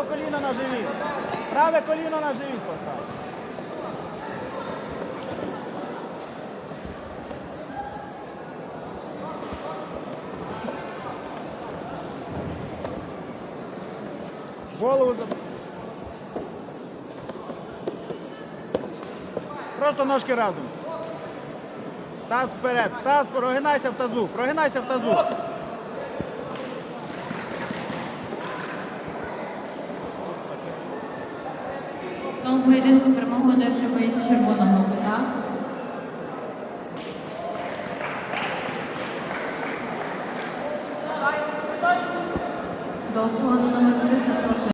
постав коліно на живіт. Праве коліно на живіт постав. Голову. Просто ножки разом. Таз вперед. Таз, прогинайся в тазу. Прогинайся в тазу. Цьому поєдинку перемогу одержує із червоного кута. До уклону номер